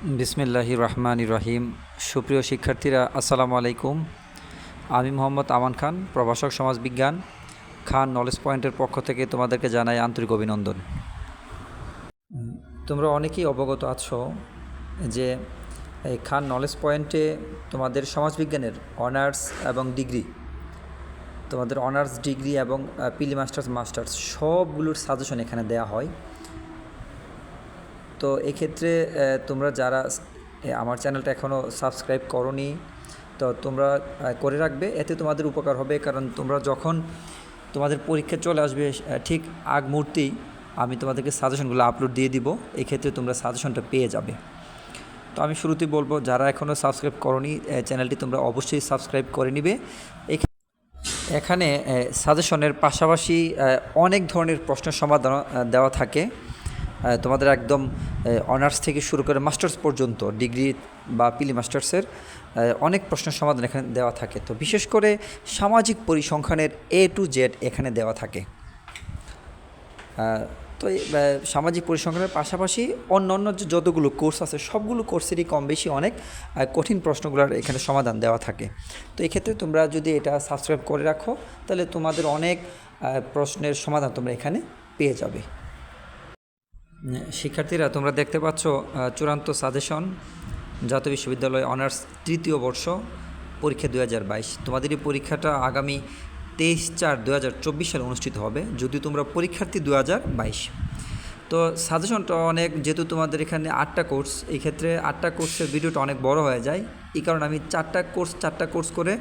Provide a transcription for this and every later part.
বিসমিল্লাহি রহমান রহিম। সুপ্রিয় শিক্ষার্থীরা, আসসালামু আলাইকুম। আমি মোহাম্মদ আমান খান, প্রভাষক সমাজবিজ্ঞান, খান নলেজ পয়েন্টের পক্ষ থেকে তোমাদেরকে জানাই আন্তরিক অভিনন্দন। তোমরা অনেকেই অবগত আছো যে, এই খান নলেজ পয়েন্টে তোমাদের সমাজবিজ্ঞানের অনার্স এবং ডিগ্রি তোমাদের অনার্স ডিগ্রি এবং পিলি মাস্টার্স মাস্টার্স সবগুলোর সাজেশন এখানে দেওয়া হয়। তো এক্ষেত্রে তোমরা যারা আমার চ্যানেলটা এখনও সাবস্ক্রাইব করনি, তো তোমরা করে রাখবে। এতে তোমাদের উপকার হবে, কারণ তোমরা যখন তোমাদের পরীক্ষা চলে আসবে ঠিক আগ মুহূর্তেই আমি তোমাদেরকে সাজেশনগুলো আপলোড দিয়ে দিব। এক্ষেত্রে তোমরা সাজেশনটা পেয়ে যাবে। তো আমি শুরুতেই বলব, যারা এখনও সাবস্ক্রাইব করনি চ্যানেলটি তোমরা অবশ্যই সাবস্ক্রাইব করে নিবে। এখানে সাজেশনের পাশাপাশি অনেক ধরনের প্রশ্নের সমাধান দেওয়া থাকে। তোমাদের একদম অনার্স থেকে শুরু করে মাস্টার্স পর্যন্ত ডিগ্রি বা পিলি মাস্টার্সের অনেক প্রশ্নের সমাধান এখানে দেওয়া থাকে। তো বিশেষ করে সামাজিক পরিসংখ্যানের এ টু জেড এখানে দেওয়া থাকে। তো সামাজিক পরিসংখ্যানের পাশাপাশি অন্য অন্য যতগুলো কোর্স আছে, সবগুলো কোর্সেরই কম বেশি অনেক কঠিন প্রশ্নগুলোর এখানে সমাধান দেওয়া থাকে। তো এক্ষেত্রে তোমরা যদি এটা সাবস্ক্রাইব করে রাখো, তাহলে তোমাদের অনেক প্রশ্নের সমাধান তোমরা এখানে পেয়ে যাবে। শিক্ষার্থীরা, তোমরা দেখতে পাচ্ছ চূড়ান্ত সাজেশন জাতীয় বিশ্ববিদ্যালয় অনার্স তৃতীয় বর্ষ, পরীক্ষা দু হাজার বাইশ। তোমাদের এই পরীক্ষাটা আগামী তেইশ চার দু সালে অনুষ্ঠিত হবে, যদি তোমরা পরীক্ষার্থী দু হাজার বাইশ। তো সাজেশনটা অনেক, যেহেতু তোমাদের এখানে আটটা কোর্স এই ক্ষেত্রে আটটা কোর্সের ভিডিওটা অনেক বড় হয়ে যায়। এই কারণে আমি চারটা কোর্স চারটা কোর্স করে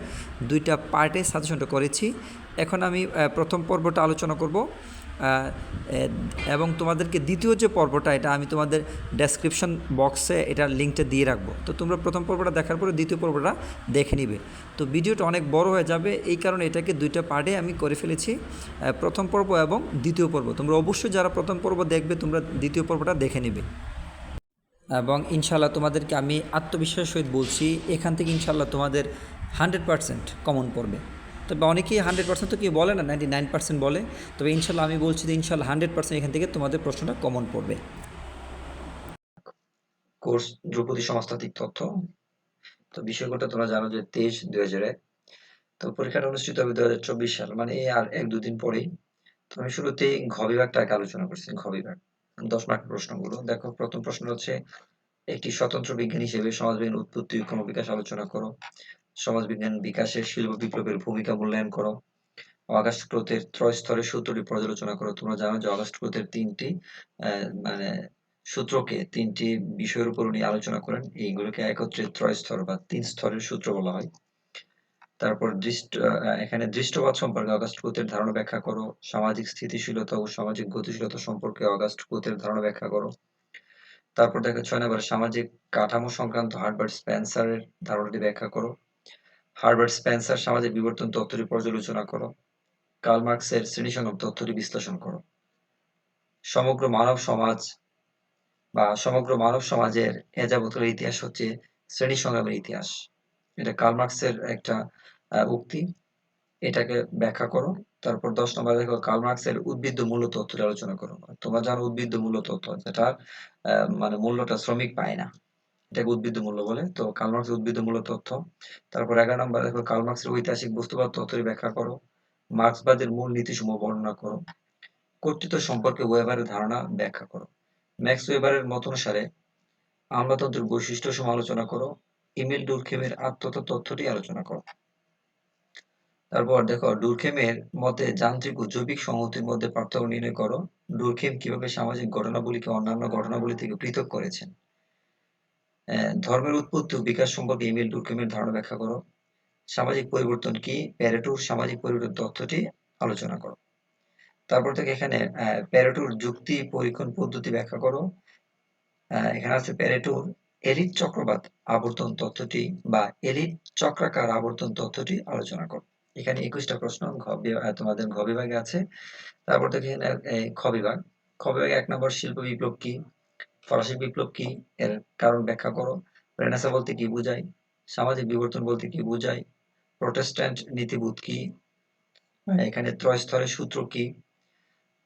দুইটা পার্টে সাজেশনটা করেছি। এখন আমি প্রথম পর্বটা আলোচনা করব। এবং তোমাদেরকে দ্বিতীয় যে পর্বটা, এটা আমি তোমাদের ডেসক্রিপশন বক্সে এটার লিঙ্কটা দিয়ে রাখব। তো তোমরা প্রথম পর্বটা দেখার পরে দ্বিতীয় পর্বটা দেখে নিবে। তো ভিডিওটা অনেক বড় হয়ে যাবে, এই কারণে এটাকে দুইটা পার্টে আমি করে ফেলেছি প্রথম পর্ব এবং দ্বিতীয় পর্ব। তোমরা অবশ্যই যারা প্রথম পর্ব দেখবে, তোমরা দ্বিতীয় পর্বটা দেখে নিবে। এবং ইনশাল্লাহ তোমাদেরকে আমি আত্মবিশ্বাসের সহিত বলছি, এখান থেকে ইনশাল্লাহ তোমাদের হান্ড্রেড পার্সেন্ট কমন পড়বে তবে অনেকেই হান্ড্রেড পার্সেন্ট তো কেউ বলে না, নাইনটি নাইন পার্সেন্ট বলে। তবে ইনশাল্লাহ আমি বলছি যে ইনশাল্লাহ হান্ড্রেড পার্সেন্ট এখান থেকে তোমাদের প্রশ্নটা কমন পড়বে। কোর্স ধ্রুপদী সমাজতাত্ত্বিক তথ্য। তো বিষয়টা তোমরা জানো যে তেইশ দুই হাজার এক, তো পরীক্ষাটা অনুষ্ঠিত হবে দু হাজার চব্বিশ সাল মানে এই আর এক দুদিন পরেই। তো আমি শুরুতেই ঘ বিভাগটাকে আলোচনা করছি, ঘ বিভাগ। দশ মার্ক প্রশ্নগুলো। দেখো, প্রথম প্রশ্ন হচ্ছে, একটি স্বতন্ত্র বিজ্ঞান হিসেবে সমাজবিজ্ঞান উৎপত্তি ক্রমবিকাশ আলোচনা করো। সমাজবিজ্ঞান বিকাশের শিল্প বিপ্লবের ভূমিকা মূল্যায়ন করো। অগাস্ট ক্রোথের ত্রয় স্তরের সূত্রটি পর্যালোচনা করো। তোমরা জানো যে অগাস্ট ক্রোথের তিনটি মানে সূত্রকে তিনটি বিষয়ের উপর উনি আলোচনা করেন। এইগুলোকে একত্রে ত্রয় স্তর বা তিন স্তরের সূত্র বলা হয়। তারপর দৃষ্ট এখানে দৃষ্টবাদ সম্পর্কে অগাস্ট ক্রোথের ধারণা ব্যাখ্যা করো। সামাজিক স্থিতিশীলতা ও সামাজিক গতিশীলতা সম্পর্কে অগাস্ট ক্রোথের ধারণা ব্যাখ্যা করো। তারপর দেখো ছয় নম্বর, সামাজিক কাঠামো সংক্রান্ত হার্বার্ট স্পেন্সারের ধারণাটি ব্যাখ্যা করো। হার্বার্ট স্পেন্সার সামাজিক বিবর্তন তত্ত্বটি পর্যালোচনা করো। কার্ল মার্কসের শ্রেণি সংগ্রাম তত্ত্বটি বিশ্লেষণ করো। সমগ্র মানব সমাজ বা সমগ্র মানব সমাজের এ যাবতীয় ইতিহাস হচ্ছে শ্রেণি সংগ্রামের ইতিহাস। এটা কার্ল মার্কসের একটা উক্তি। এটাকে ব্যাখ্যা করো। তারপর দশ নম্বরে দেখো, কার্ল মার্কসের উদ্ভিদ মূল্য তত্ত্বটি আলোচনা করো। তোমরা জানো উদ্ভিদ মূল্য তত্ত্ব যেটা মানে মূল্যটা শ্রমিক পায় না। এটাকে উদ্ভিদ মূল্য বলে। তো কার্ল মার্কসের উদ্ভিদ মূল্য তথ্য। তারপর এগারো নম্বর দেখো, কার্ল ঐতিহাসিক বস্তুবাদ তত্ত্বের ব্যাখ্যা করো। মার্ক্সবাদের মূল নীতিসমূহ বর্ণনা করো। কর্তৃত্ব সম্পর্কে ওয়েবারের ধারণা ব্যাখ্যা করো। ম্যাক্স ওয়েবারের মত অনুসারে আমলাতন্ত্রের বৈশিষ্ট্য সমূহ আলোচনা করো। ইমেল ডুরখেমের আত্মতত্ত্ব তথ্যটি আলোচনা করো। তারপর দেখো, ডুরখেমের মতে যান্ত্রিক ও জৈবিক সংহতির মধ্যে পার্থক্য নির্ণয় করো। ডুরখেম কীভাবে সামাজিক ঘটনাবলীকে অন্যান্য ঘটনাবলী থেকে পৃথক করেছেন? ধর্মের উৎপত্তি ও বিকাশ সম্পর্কে ইমেল ডুরখেমের ধারণা ব্যাখ্যা করো। সামাজিক পরিবর্তন কি? প্যারেটোর সামাজিক পরিবর্তন তথ্যটি আলোচনা করো। তারপর থেকে এখানে প্যারেটোর যুক্তি পরীক্ষণ পদ্ধতি ব্যাখ্যা করো। এখানে আছে প্যারেটোর এলিট চক্রবাদ আবর্তন তথ্যটি বা এলিট চক্রাকার আবর্তন তথ্যটি আলোচনা করো। এখানে একুশটা প্রশ্ন তোমাদের ঘ বিভাগে আছে। তারপর থেকে এখানে খ বিভাগ। খ বিভাগে এক নম্বর শিল্প বিপ্লব কি? ফরাসি বিপ্লব কি? এর কারণ ব্যাখ্যা করো। রেনেসা বলতে কি বোঝায়? সামাজিক বিবর্তন বলতে কি বোঝায়? প্রোটেস্ট্যান্ট নীতিবোধ কি? এখানে ত্রয় স্তরের সূত্র কি?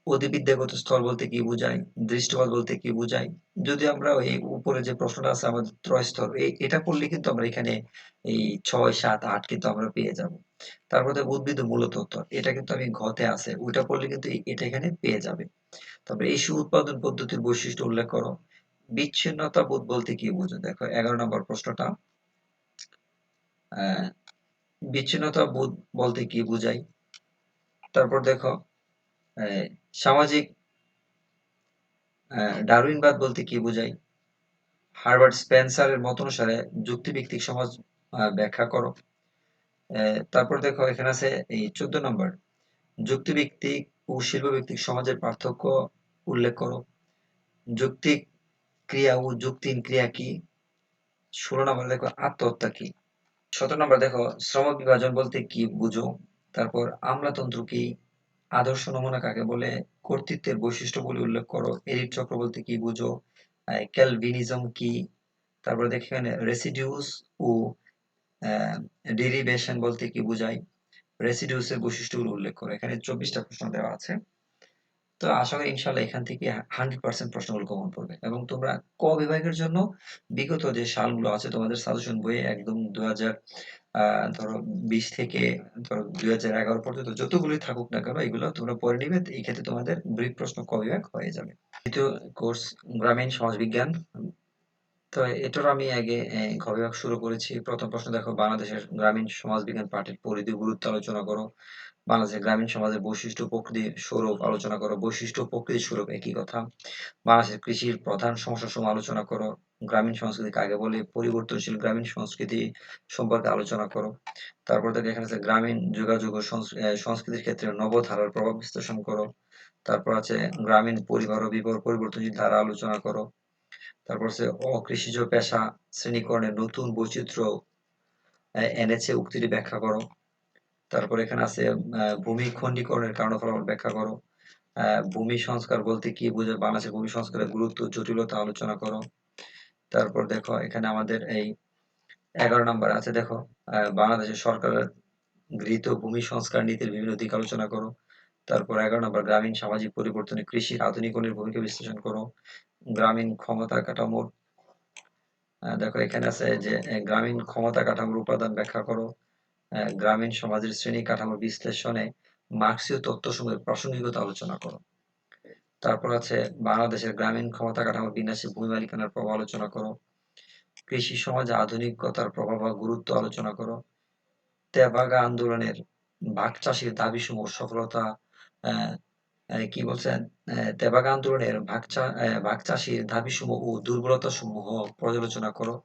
অধিবিদ্যাগত স্থল বলতে কি বোঝায়? দৃষ্টিপাত বলতে কি বোঝায়? যদি আমরা এই উপরে যে প্রশ্নটা আছে আমাদের ত্রয়স্তর এই এটা পড়লে কিন্তু আমরা এখানে এই ছয়, সাত, আট কিন্তু আমরা পেয়ে যাব। তারপরে উদ্ভিদ মূলতত্ত্ব এটা কিন্তু আমি ঘতে আছে। ওইটা পড়লে কিন্তু এটা এখানে পেয়ে যাবে। তারপরে এই সু উৎপাদন পদ্ধতির বৈশিষ্ট্য উল্লেখ করো। বিচ্ছিন্নতা বোধ বলতে কি বোঝো? দেখো, এগারো নম্বর প্রশ্নটা। বিচ্ছিন্নতা বোধ বলতে কি বোঝায়? তারপর দেখো সামাজিক ডারউইনবাদ বলতে কি বোঝায়? হার্বার্ট স্পেন্সারের মত অনুসারে যুক্তিভিত্তিক সমাজ ব্যাখ্যা করো। তারপর দেখো, এখানে আছে এই চোদ্দ নম্বর। যুক্তিভিত্তিক ও শিল্পভিত্তিক সমাজের পার্থক্য উল্লেখ করো। যুক্তিক ক্রিয়া ও যুক্তিহীন ক্রিয়া কি? ষোলো নম্বর দেখো, আত্মহত্যা কি? সতেরো নম্বর দেখো, শ্রম বিভাজন বলতে কি বুঝো? তারপর আমলাতন্ত্র কি? আদর্শ নমুনা কাকে বলে? কর্তৃত্বের বৈশিষ্ট্যগুলি উল্লেখ করো। এরিট চক্র বলতে কি বুঝো? ক্যালভিনিজম কি? তারপরে দেখি এখানে, রেসিডিউস ও ডেরিভেশন বলতে কি বোঝায়? রেসিডিউসের বৈশিষ্ট্যগুলো উল্লেখ করো। এখানে চব্বিশটা প্রশ্ন দেওয়া আছে। তো আশা করি ইনশাল্লাহ এখান থেকে হান্ড্রেড পার্সেন্ট প্রশ্নগুলো কমন পড়বে। এবং তোমরা ক বিভাগের জন্য বিগত যে সালগুলো আছে, তোমাদের সাজেশন বইয়ে একদম দু হাজার ধরো বিশ থেকে, ধরো দুই হাজার এগারো পর্যন্ত যতগুলোই থাকুক না কেন, এগুলো তোমরা পড়ে নিবে। এই ক্ষেত্রে তোমাদের ব্রিফ প্রশ্ন ক বিভাগ হয়ে যাবে। দ্বিতীয় কোর্স গ্রামীণ সমাজ বিজ্ঞান তো এটার আমি আগে ঘ বিভাগ শুরু করেছি। প্রথম প্রশ্ন দেখো, বাংলাদেশের গ্রামীণ সমাজ বিজ্ঞান পাঠের পরিধি গুরুত্ব আলোচনা করো। বাংলাদেশের গ্রামীণ সমাজের বৈশিষ্ট্য প্রকৃতি স্বরূপ আলোচনা করো। বৈশিষ্ট্য প্রকৃতি স্বরূপ একই কথা। বাংলাদেশের কৃষির প্রধান সমস্যা সমূহ আলোচনা করো। গ্রামীণ সংস্কৃতি কাকে বলে পরিবর্তনশীল গ্রামীণ সংস্কৃতি সম্পর্কে আলোচনা করো। তারপর থেকে এখানে আছে গ্রামীণ যোগাযোগ ও সংস্কৃতির ক্ষেত্রে নবধারার প্রভাব বিশ্লেষণ করো। তারপর আছে গ্রামীণ পরিবার ও বিবর পরিবর্তনশীল ধারা আলোচনা করো। তারপর আছে অকৃষিজ পেশা শ্রেণীকরণের নতুন বৈচিত্র্য এনেছে উক্তিটি ব্যাখ্যা করো। তারপর এখানে আছে ভূমি খণ্ডীকরণের কারণ ফলাফল ব্যাখ্যা করো। ভূমি সংস্কার বলতে কি বোঝায় বাংলাদেশের ভূমি সংস্কারের গুরুত্ব, জটিলতা আলোচনা করো। তারপর দেখো, এখানে আমাদের এই এগারো নম্বর আছে, দেখো বাংলাদেশের সরকারের গৃহীত ভূমি সংস্কার নীতির বিভিন্ন দিক আলোচনা করো। তারপর এগারো নম্বর, গ্রামীণ সামাজিক পরিবর্তনে কৃষির আধুনিকরণের ভূমিকা বিশ্লেষণ করো। গ্রামীণ ক্ষমতা কাঠামোর দেখো, এখানে আছে যে গ্রামীণ ক্ষমতা কাঠামোর উপাদান ব্যাখ্যা করো। গ্রামীণ সমাজের শ্রেণি কাঠামো বিশ্লেষণে মার্ক্সীয় তত্ত্বসমূহের প্রাসঙ্গিকতা আলোচনা করো। তারপর আছে, বাংলাদেশের গ্রামীণ ক্ষমতা কাঠামোর বিন্যাসে ভূমি মালিকানার প্রভাব আলোচনা করো। কৃষি সমাজে আধুনিকতার প্রভাব বা গুরুত্ব আলোচনা করো। তেবাগা আন্দোলনের বাঘ চাষির দাবি সমূহ সফলতা কি বলছেন তেবাগা আন্দোলনের ভাগ চাষির দাবি সমূহ ও দুর্বলতা সমূহ পর্যালোচনা করো।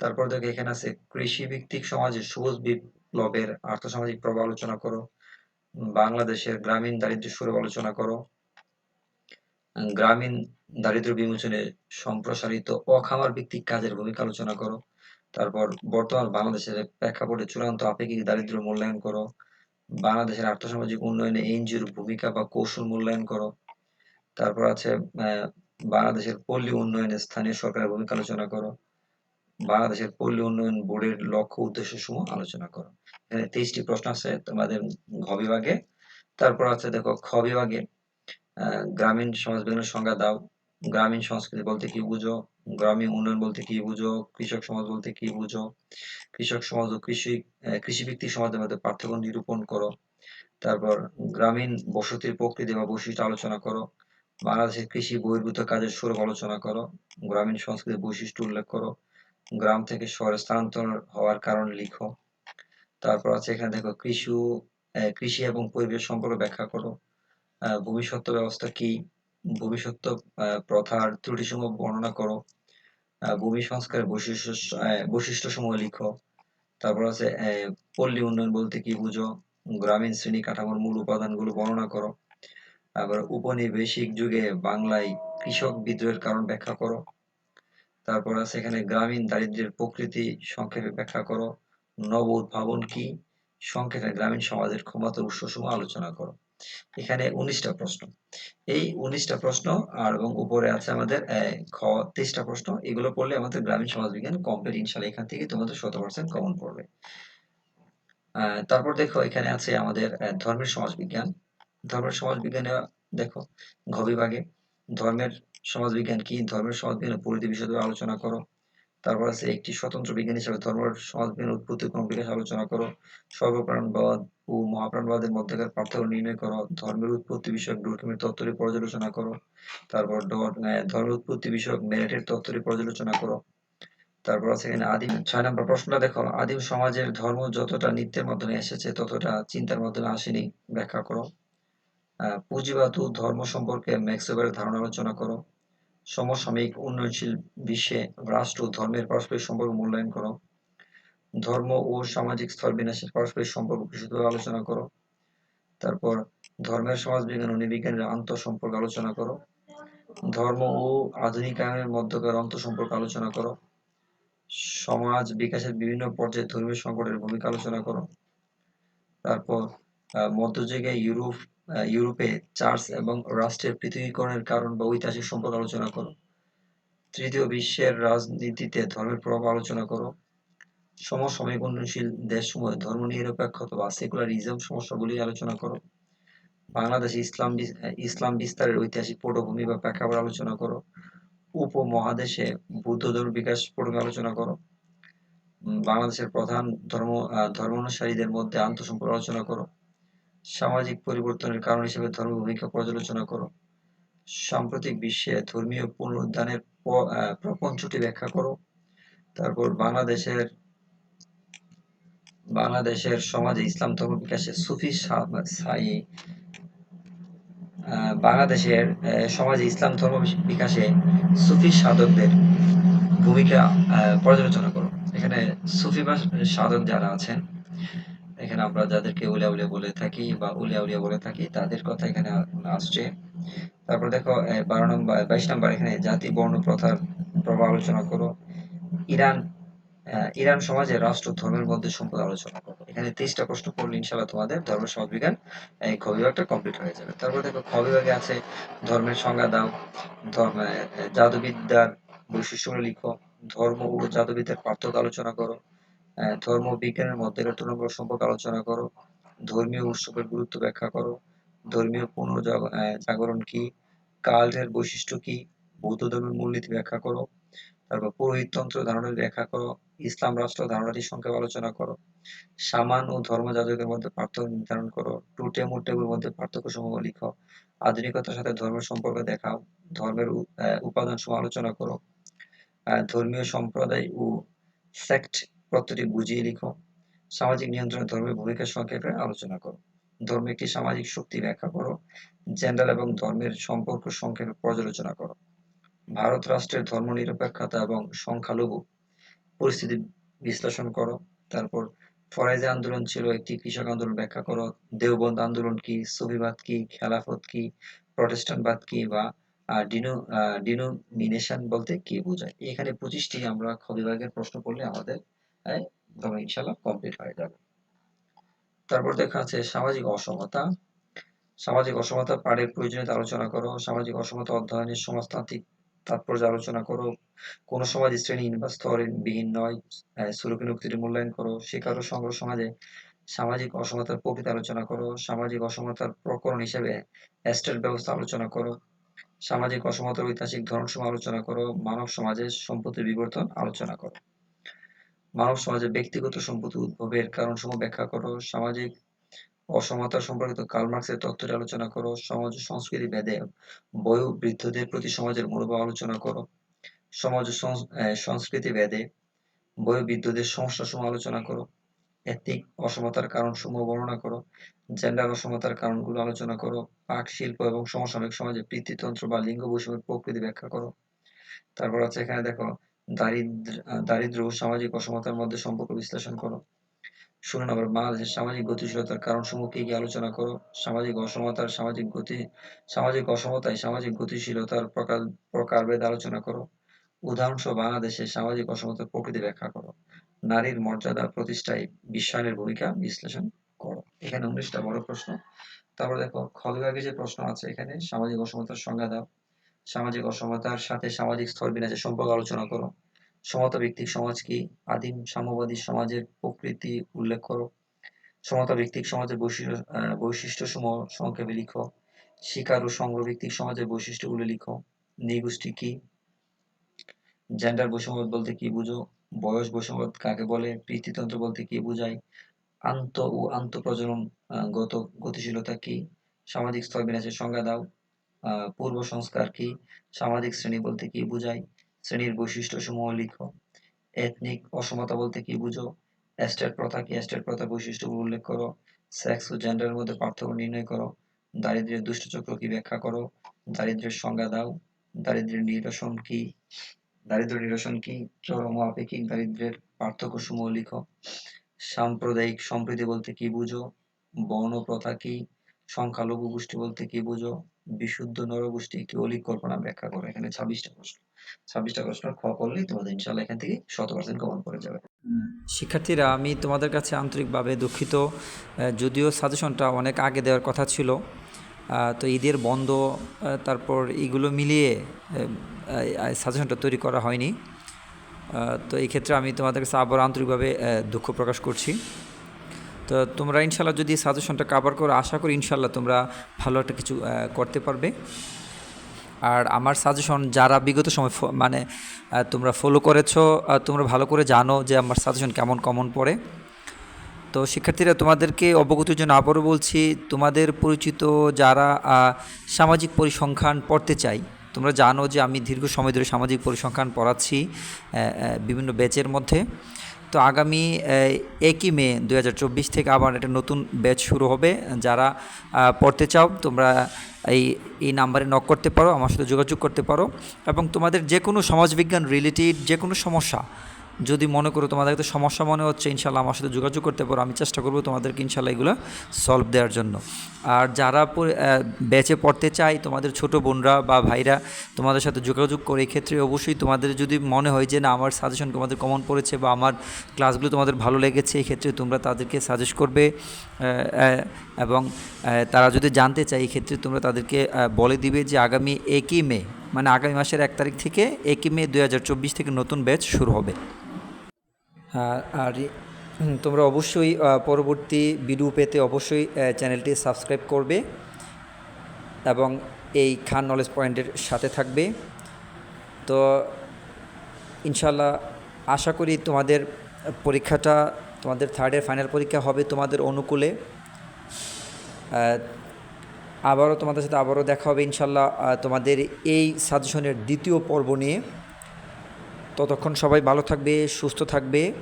তারপর দেখো এখানে আছে কৃষি ভিত্তিক সমাজে সবুজ বিপ্লবের আর্থসামাজিক প্রভাব আলোচনা করো বাংলাদেশের গ্রামীণ দারিদ্র সুরভ আলোচনা করো গ্রামীণ দারিদ্র বিমোচনে সম্প্রসারিত অখামার ভিত্তিক কাজের ভূমিকা আলোচনা করো, তারপর বর্তমান বাংলাদেশের প্রেক্ষাপটে চূড়ান্ত আপেক্ষিক দারিদ্র মূল্যায়ন করো, বাংলাদেশের আর্থসামাজিক উন্নয়নে এনজিওর ভূমিকা বা কৌশল মূল্যায়ন করো, তারপর আছে বাংলাদেশের পল্লী উন্নয়নে স্থানীয় সরকারের ভূমিকা আলোচনা করো বাংলাদেশের পল্লী উন্নয়ন বোর্ডের লক্ষ্য উদ্দেশ্য সমূহ আলোচনা করো। এখানে তেইশটি প্রশ্ন আছে, তোমাদের ঘ বিভাগে। তারপর আছে দেখো, খ বিভাগে গ্রামীণ বিজ্ঞানের সংজ্ঞা দাও। গ্রামীণ সংস্কৃতি বলতে কি বুঝো? গ্রামীণ উন্নয়ন বলতে কি বুঝো? কৃষক সমাজ বলতে কি বুঝো? কৃষক সমাজ ও কৃষি কৃষি ভিত্তিক সমাজের মধ্যে পার্থক্য নিরূপণ করো। তারপর গ্রামীণ বসতির প্রকৃতি বা বৈশিষ্ট্য আলোচনা করো। বাংলাদেশের কৃষি বহির্ভূত কাজের স্বরূপ আলোচনা করো। গ্রামীণ সংস্কৃতির বৈশিষ্ট্য উল্লেখ করো। গ্রাম থেকে শহরে স্থানান্তর হওয়ার কারণ লিখো। তারপর আছে এখানে দেখো, কৃষি কৃষি এবং পরিবেশ সম্পর্কে ব্যাখ্যা করো। ভবিষ্যৎ ব্যবস্থা কি? ভবিষ্যৎ প্রথার ত্রুটিসমূহ বর্ণনা করো। ভূমি সংস্কারের বৈশিষ্ট্য বৈশিষ্ট্য সমূহ লিখো। তারপর আছে পল্লী উন্নয়ন বলতে কি বুঝো? গ্রামীণ শ্রেণি কাঠামোর মূল উপাদানগুলো বর্ণনা করো। আবার উপনিবেশিক যুগে বাংলায় কৃষক বিদ্রোহের কারণ ব্যাখ্যা করো। তারপর আছে এখানে গ্রামীণ দারিদ্র্যের প্রকৃতি সংক্ষেপে ব্যাখ্যা করো। নব উদ্ভাবন কি? সংক্ষেপে গ্রামীণ সমাজের ক্ষমতার উৎসসমূহ আলোচনা করো। এখানে উনিশটা প্রশ্ন। এই উনিশটা প্রশ্ন আর এবং উপরে আছে আমাদের খ, তেইশটা প্রশ্ন। এগুলো পড়লে আমাদের গ্রামীণ সমাজ বিজ্ঞান কমপ্লিট ইনশাল্লাহ এখান থেকে তোমাদের শত পার্সেন্ট কমন পড়বে। তারপর দেখো এখানে আছে আমাদের ধর্মের সমাজ বিজ্ঞান ধর্মের সমাজ বিজ্ঞানে দেখো, ঘ বিভাগে ধর্মের সমাজবিজ্ঞান কি? ধর্মের সমাজবিজ্ঞানের পরিধি বিষয়ে আলোচনা করো। তারপর আছে একটি স্বতন্ত্র বিজ্ঞান হিসেবে ধর্মের সমাজবিজ্ঞানের উৎপত্তি ক্রম বিকাশ আলোচনা করো। সর্বপ্রাণবাদ ও মহাপ্রাণবাদের মধ্যকার পার্থক্য নির্ণয় করো। ধর্মের উৎপত্তি বিষয়ক ডুরকিমের তত্ত্বটি পর্যালোচনা করো। তারপর ধর্মের উৎপত্তি বিষয়ক মেরিটের তত্ত্বটি পর্যালোচনা করো। তারপর আছে এখানে আদিম, ছয় নম্বর প্রশ্নটা দেখো। আদিম সমাজের ধর্ম যতটা নৃত্যের মাধ্যমে এসেছে, ততটা চিন্তার মাধ্যমে আসেনি। ব্যাখ্যা করো। পুঁজিবাদ ও ধর্ম সম্পর্কে ম্যাক্সওয়েলের ধারণা আলোচনা করো। সমসাময়িক উন্নয়নশীল বিশ্বে রাষ্ট্র ও ধর্মের পারস্পরিক সম্পর্ক মূল্যায়ন করো। ধর্ম ও সামাজিক স্তর বিন্যাসের পারস্পরিক সম্পর্ক বিশদভাবে আলোচনা করো। তারপর ধর্মের সমাজ বিজ্ঞান ও নিবিজ্ঞানের আন্তঃসম্পর্ক আলোচনা করো। ধর্ম ও আধুনিকায়নের মধ্যকার আন্তঃসম্পর্ক আলোচনা করো। সমাজ বিকাশের বিভিন্ন পর্যায়ে ধর্মীয় সংকটের ভূমিকা আলোচনা করো। তারপর মধ্যযুগে ইউরোপ ইউরোপে চার্চ এবং রাষ্ট্রের পৃথকীকরণের কারণ বা ঐতিহাসিক সম্পর্ক আলোচনা করো। তৃতীয় বিশ্বের রাজনীতিতে ধর্মের প্রভাব আলোচনা করো। সমসাময়িক উন্নয়নশীল দেশসমূহে ধর্ম নিরপেক্ষতা বা সেকুলারিজম সমস্যাগুলি আলোচনা করো। বাংলাদেশে ইসলাম ইসলাম বিস্তারের ঐতিহাসিক পটভূমি বা প্রেক্ষাপট আলোচনা করো। উপমহাদেশে বৌদ্ধ ধর্ম বিকাশ পটভূমি আলোচনা করো। বাংলাদেশের প্রধান ধর্ম ধর্মানুসারীদের মধ্যে আন্তঃসম্পর্ক আলোচনা করো। সামাজিক পরিবর্তনের কারণ হিসেবে ধর্ম ভূমিকা পর্যালোচনা করো। সাম্প্রতিক বিশ্বে ধর্মীয় পুনরুদ্ধানের প্রপঞ্চটি ব্যাখ্যা করো। তারপর বাংলাদেশের বাংলাদেশের সমাজে ইসলাম ধর্ম বিকাশে সুফি সাই বাংলাদেশের সমাজে ইসলাম ধর্ম বিকাশে সুফি সাধকদের ভূমিকা পর্যালোচনা করো। এখানে সুফি বা সাধক যারা আছেন এখানে আমরা যাদেরকে উলিয়া উলিয়া বলে থাকি বা উলিয়া উলিয়া বলে থাকি, তাদের কথা এখানে আসছে। তারপর দেখো বারো নম্বর, বাইশ নম্বর, এখানে জাতি, বর্ণ প্রথার প্রভাব আলোচনা করো। ইরান ইরান সমাজে রাষ্ট্র, ধর্মের মধ্যে সম্পদ আলোচনা করো। এখানে তেইশটা প্রশ্ন করলে ইনশাল্লাহ তোমাদের ধর্ম, সমাজ, বিজ্ঞান এই খ বিভাগটা কমপ্লিট হয়ে যাবে। তারপর দেখো, খ বিভাগে আছে ধর্মের সংজ্ঞা দাও। ধর্ম জাদুবিদ্যার বৈশিষ্ট্যগুলো লিখো। ধর্ম ও জাদুবিদ্যার পার্থক্য আলোচনা করো। ধর্ম বিজ্ঞানের মধ্যে তুলনামূলক সম্পর্ক আলোচনা করো। ধর্মীয় উৎসবের গুরুত্ব ব্যাখ্যা করো। ধর্মীয় পুনর্জাগরণ কি? কালের বৈশিষ্ট্য কি? বৌদ্ধ ধর্মের মূলনীতি ব্যাখ্যা করো। তারপর পুরোহিততন্ত্র ধারণাটি ব্যাখ্যা করো। ইসলাম রাষ্ট্র ধারণাটি সংক্ষেপে আলোচনা করো। সামান ও ধর্মযাজকের মধ্যে পার্থক্য নির্ধারণ করো। টু টেমু মধ্যে পার্থক্য সমূহ লিখো। আধুনিকতার সাথে ধর্মের সম্পর্ক দেখাও। ধর্মের উপাদান সমূহ আলোচনা করো। ধর্মীয় সম্প্রদায় ও সেক্ট তত্ত্বটি বুঝিয়ে লিখো। সামাজিক নিয়ন্ত্রণে ধর্মের ভূমিকা সংক্ষেপে আলোচনা করো। ধর্ম একটি সামাজিক শক্তি ব্যাখ্যা করো। জেন্ডার এবং ধর্মের সম্পর্ক সংক্ষেপে পর্যালোচনা করো। ভারত রাষ্ট্রের ধর্ম নিরপেক্ষতা এবং সংখ্যালঘু পরিস্থিতি বিশ্লেষণ করো। তারপর ফরাইজে আন্দোলন ছিল একটি কৃষক আন্দোলন ব্যাখ্যা করো। দেওবন্দ আন্দোলন কি, সুফিবাদ কি, খেলাফত কি, প্রটেস্টান্টবাদ কি বা ডিনো ডিনোমিনেশন বলতে কি বোঝায়? এখানে পঁচিশটি আমরা খ বিভাগের প্রশ্ন করলে আমাদের তবে ইনশাল্লাহ কমপ্লিট হয়ে যাবে। তারপর দেখা আছে সামাজিক অসমতা। সামাজিক অসমতা আলোচনা করো। সামাজিক অসমতা অধ্যয়নের সমাজতান্ত্রিক তাৎপর্য আলোচনা করো। কোন সমাজ বা স্তরবিহীন নয়। উক্তিটি মূল্যায়ন করো। শিকার ও সংগ্রহ সমাজে সামাজিক অসমতার প্রকৃতি আলোচনা করো। সামাজিক অসমতার প্রকরণ হিসেবে এস্টেট ব্যবস্থা আলোচনা করো। সামাজিক অসমতার ঐতিহাসিক ধরন সময় আলোচনা করো। মানব সমাজের সম্পত্তির বিবর্তন আলোচনা করো। মানব সমাজে ব্যক্তিগত সম্পত্তি উদ্ভবের কারণসমূহ ব্যাখ্যা করো। সামাজিক অসমতা সম্পর্কিত কার্ল মার্কসের তত্ত্বটি আলোচনা করো। সমাজ সংস্কৃতি ভেদে বৃদ্ধদের প্রতি সমাজের মনোভাব আলোচনা করো। সমাজ সংস্কৃতি ভেদে বৃদ্ধদের সমস্যা সমূহ আলোচনা করো। এথিক অসমতার কারণ সমূহ বর্ণনা করো। জেন্ডার অসমতার কারণগুলো আলোচনা করো। পাক শিল্প এবং সমসাময়িক সমাজে পিতৃতন্ত্র বা লিঙ্গ বৈষম্যের প্রকৃতি ব্যাখ্যা করো। তারপর আছে এখানে দেখো দারিদ্র ও সামাজিক অসমতার মধ্যে সম্পর্ক বিশ্লেষণ করো। ষোলো নম্বর বাংলাদেশের সামাজিক গতিশীলতার কারণ সমূহ কি আলোচনা করো? সামাজিক অসমতার সামাজিক গতি, সামাজিক অসমতায় সামাজিক গতিশীলতার প্রকার, প্রকারভেদ আলোচনা করো। উদাহরণসহ বাংলাদেশের সামাজিক অসমতার প্রকৃতি ব্যাখ্যা করো। নারীর মর্যাদা, প্রতিষ্ঠায় বিশ্বায়নের ভূমিকা বিশ্লেষণ করো। এখানে উনিশটা বড় প্রশ্ন। তারপর দেখো খ যে প্রশ্ন আছে এখানে, সামাজিক অসমতার সংজ্ঞা দাও। সামাজিক অসমতার সাথে সামাজিক স্তর বিন্যাসের সম্পর্ক আলোচনা করো। সমতা ভিত্তিক সমাজ কি? আদিম সাম্যবাদী সমাজের প্রকৃতি উল্লেখ করো। সমতা ভিত্তিক সমাজের বৈশিষ্ট্য বৈশিষ্ট্য সমূহ সংক্ষেপে লিখো। শিকার ও সংগ্রহভিত্তিক সমাজের বৈশিষ্ট্যগুলো লিখো। নৃগোষ্ঠী কি? জেন্ডার বৈষম্যবোধ বলতে কি বুঝো? বয়স বৈষম্যবোধ কাকে বলে? পিতৃতন্ত্র বলতে কি বোঝায়? আন্ত ও আন্তঃপ্রজনন আহ, গত গতিশীলতা কি? সামাজিক স্তর বিন্যাসের সংজ্ঞা দাও। পূর্ব সংস্কার কি সামাজিক শ্রেণি বলতে কি বোঝায়? শ্রেণির বৈশিষ্ট্য সমূহ লিখো। এথনিক অসমতা বলতে কি বুঝো? এস্টেট প্রথা কি? এস্টেট প্রথা বৈশিষ্ট্যগুলো উল্লেখ করো। সেক্স ও জেন্ডারের মধ্যে পার্থক্য নির্ণয় করো। দারিদ্র্যের দুষ্টচক্র কি ব্যাখ্যা করো? দারিদ্র্যের সংজ্ঞা দাও। দারিদ্র্যের নিরসন কি? দারিদ্র্য নিরসন কি? চরম আপেক্ষিক দারিদ্র্যের পার্থক্য সমূহ লিখো। সাম্প্রদায়িক সম্প্রীতি বলতে কি বুঝো? বর্ণ প্রথা কি? সংখ্যালঘু গোষ্ঠী বলতে কি বুঝো? বিশুদ্ধ নরগোষ্ঠী অলিক কল্পনা ব্যাখ্যা করো। এখানে ছাব্বিশটা প্রশ্ন। ছাব্বিশটা প্রশ্ন খ করলেই তোমাদের ইনশাল্লাহ এখান থেকে শত পার্সেন্ট কমন পড়ে যাবে। শিক্ষার্থীরা, আমি তোমাদের কাছে আন্তরিকভাবে দুঃখিত। যদিও সাজেশনটা অনেক আগে দেওয়ার কথা ছিল তো ঈদের বন্ধ তারপর এগুলো মিলিয়ে সাজেশনটা তৈরি করা হয়নি। তো এই ক্ষেত্রে আমি তোমাদের কাছে আবার আন্তরিকভাবে দুঃখ প্রকাশ করছি। তো তোমরা ইনশাল্লাহ যদি সাজেশনটা কাভার করো, আশা করি ইনশাল্লাহ তোমরা ভালো একটা কিছু করতে পারবে। আর আমার সাজেশন যারা বিগত সময় মানে তোমরা ফলো করেছ তোমরা ভালো করে জানো যে আমার সাজেশন কেমন কমন পড়ে। তো শিক্ষার্থীরা, তোমাদেরকে অবগতির জন্য আবারও বলছি, তোমাদের পরিচিত যারা সামাজিক পরিসংখ্যান পড়তে চাই, তোমরা জানো যে আমি দীর্ঘ সময় ধরে সামাজিক পরিসংখ্যান পড়াচ্ছি বিভিন্ন ব্যাচের মধ্যে। তো আগামী একই মে দু হাজার চব্বিশ থেকে আবার একটা নতুন ব্যাচ শুরু হবে। যারা পড়তে চাও, তোমরা এই এই নাম্বারে নক করতে পারো, আমার সাথে যোগাযোগ করতে পারো। এবং তোমাদের যে কোনো সমাজবিজ্ঞান রিলেটেড যে কোনো সমস্যা যদি মনে করো তোমাদের তো সমস্যা মনে হচ্ছে, ইনশাল্লাহ আমার সাথে যোগাযোগ করতে পারো। আমি চেষ্টা করব তোমাদেরকে ইনশাল্লাহ এগুলো সলভ দেওয়ার জন্য। আর যারা ব্যাচে পড়তে চাই তোমাদের ছোট বোনরা বা ভাইরা তোমাদের সাথে যোগাযোগ করে, এক্ষেত্রে অবশ্যই তোমাদের যদি মনে হয় যে, না, আমার সাজেশন তোমাদের কমন পড়েছে বা আমার ক্লাসগুলো তোমাদের ভালো লেগেছে এই ক্ষেত্রে তোমরা তাদেরকে সাজেস্ট করবে এবং তারা যদি জানতে চায় এই ক্ষেত্রে তোমরা তাদেরকে বলে দিবে যে, আগামী একই মে মানে আগামী মাসের এক তারিখ থেকে একই মে দু হাজার চব্বিশ থেকে নতুন ব্যাচ শুরু হবে। আর আর তোমরা অবশ্যই পরবর্তী ভিডিও পেতে অবশ্যই চ্যানেলটি সাবস্ক্রাইব করবে এবং এই খান নলেজ পয়েন্টের সাথে থাকবে। তো ইনশাল্লাহ আশা করি তোমাদের পরীক্ষাটা, তোমাদের থার্ডের ফাইনাল পরীক্ষা হবে তোমাদের অনুকূলে। আবারও তোমাদের সাথে আবারও দেখা হবে, ইনশাল্লাহ তোমাদের এই সাজেশনের দ্বিতীয় পর্ব নিয়ে। ততক্ষণ সবাই ভালো থাকবে, সুস্থ থাকবে।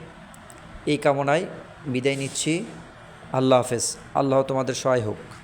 এই কামনায় বিদায় নিচ্ছি। আল্লাহ হাফেজ। আল্লাহ তোমাদের সহায় হোক।